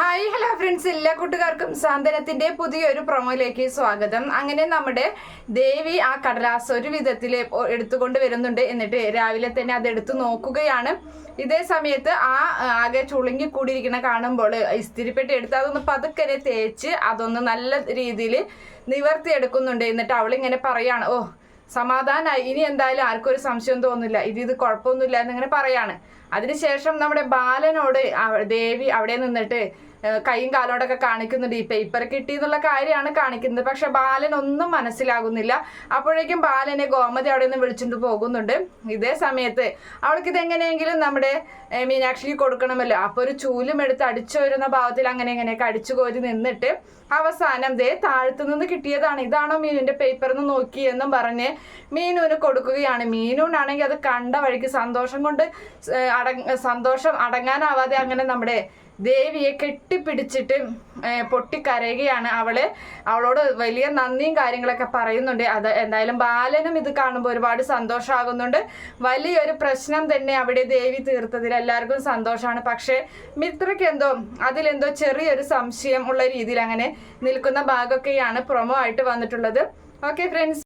Hi hello friends. എല്ലാ കൂട്ടുകാർക്കും സാന്ത്വനത്തിന്റെ പുതിയൊരു പ്രൊമോയിലേക്ക് സ്വാഗതം. അങ്ങനെ നമ്മുടെ ദേവി ആ കടലാസ് ഒരു വിധത്തിൽ എടുത്തുകൊണ്ട് വരുന്നുണ്ട് എന്നിട്ട് രാവിലെ തന്നെ അത് എടുത്തു നോക്കുകയാണ്. ഇതേ സമയത്ത് ആ ആകെ ചുളുങ്ങി കൂടിയിരിക്കണ കാണുമ്പോൾ ഇസ്തിരിപ്പെട്ടി എടുത്ത് അതൊന്ന് പതുക്കനെ തേച്ച് അതൊന്ന് നല്ല രീതിയിൽ നിവർത്തി എടുക്കുന്നുണ്ട്. എന്നിട്ട് അവളിങ്ങനെ പറയാണ് ഓ സമാധാനമായി ഇനി എന്തായാലും ആർക്കും ഒരു സംശയം തോന്നില്ല. ഇത് ഇത് കുഴപ്പമൊന്നുമില്ല എന്നിങ്ങനെ പറയാണ്. അതിനുശേഷം നമ്മുടെ ബാലനോട് ദേവി അവിടെ നിന്നിട്ട് കൈയും കാലോടൊക്കെ കാണിക്കുന്നുണ്ട്. ഈ പേപ്പർ കിട്ടി എന്നുള്ള കാര്യമാണ് കാണിക്കുന്നത്. പക്ഷെ ബാലൻ ഒന്നും മനസ്സിലാകുന്നില്ല. അപ്പോഴേക്കും ബാലനെ ഗോമതി അവിടെ നിന്ന് വിളിച്ചുകൊണ്ട് പോകുന്നുണ്ട്. ഇതേ സമയത്ത് അവൾക്ക് ഇതെങ്ങനെയെങ്കിലും നമ്മുടെ മീനാക്ഷിക്ക് കൊടുക്കണമല്ലോ. അപ്പോൾ ഒരു ചൂലും എടുത്ത് അടിച്ചു വരുന്ന ഭാവത്തിൽ അങ്ങനെ ഇങ്ങനെയൊക്കെ അടിച്ചു കോരി നിന്നിട്ട് അവസാനം ദേ താഴത്തു നിന്ന് കിട്ടിയതാണ്. ഇതാണോ മീനുവിന്റെ പേപ്പർ എന്ന് നോക്കി എന്നും പറഞ്ഞ് മീനുവിന് കൊടുക്കുകയാണ്. മീനുവിനാണെങ്കിൽ അത് കണ്ട വഴിക്ക് സന്തോഷം കൊണ്ട് അട സന്തോഷം അടങ്ങാനാവാതെ അങ്ങനെ നമ്മുടെ ദേവിയെ കെട്ടിപ്പിടിച്ചിട്ട് പൊട്ടിക്കരയുകയാണ് അവൾ. അവളോട് വലിയ നന്ദിയും കാര്യങ്ങളൊക്കെ പറയുന്നുണ്ട്. അത് എന്തായാലും ബാലനും ഇത് കാണുമ്പോൾ ഒരുപാട് സന്തോഷമാകുന്നുണ്ട് വലിയൊരു പ്രശ്നം തന്നെ അവിടെ ദേവി തീർത്തതിൽ എല്ലാവർക്കും സന്തോഷമാണ്. പക്ഷേ മിത്രയ്ക്ക് എന്തോ അതിലെന്തോ ചെറിയൊരു സംശയം ഉള്ള രീതിയിൽ അങ്ങനെ നിൽക്കുന്ന ഭാഗമൊക്കെയാണ് പ്രൊമോ ആയിട്ട് വന്നിട്ടുള്ളത്. Okay friends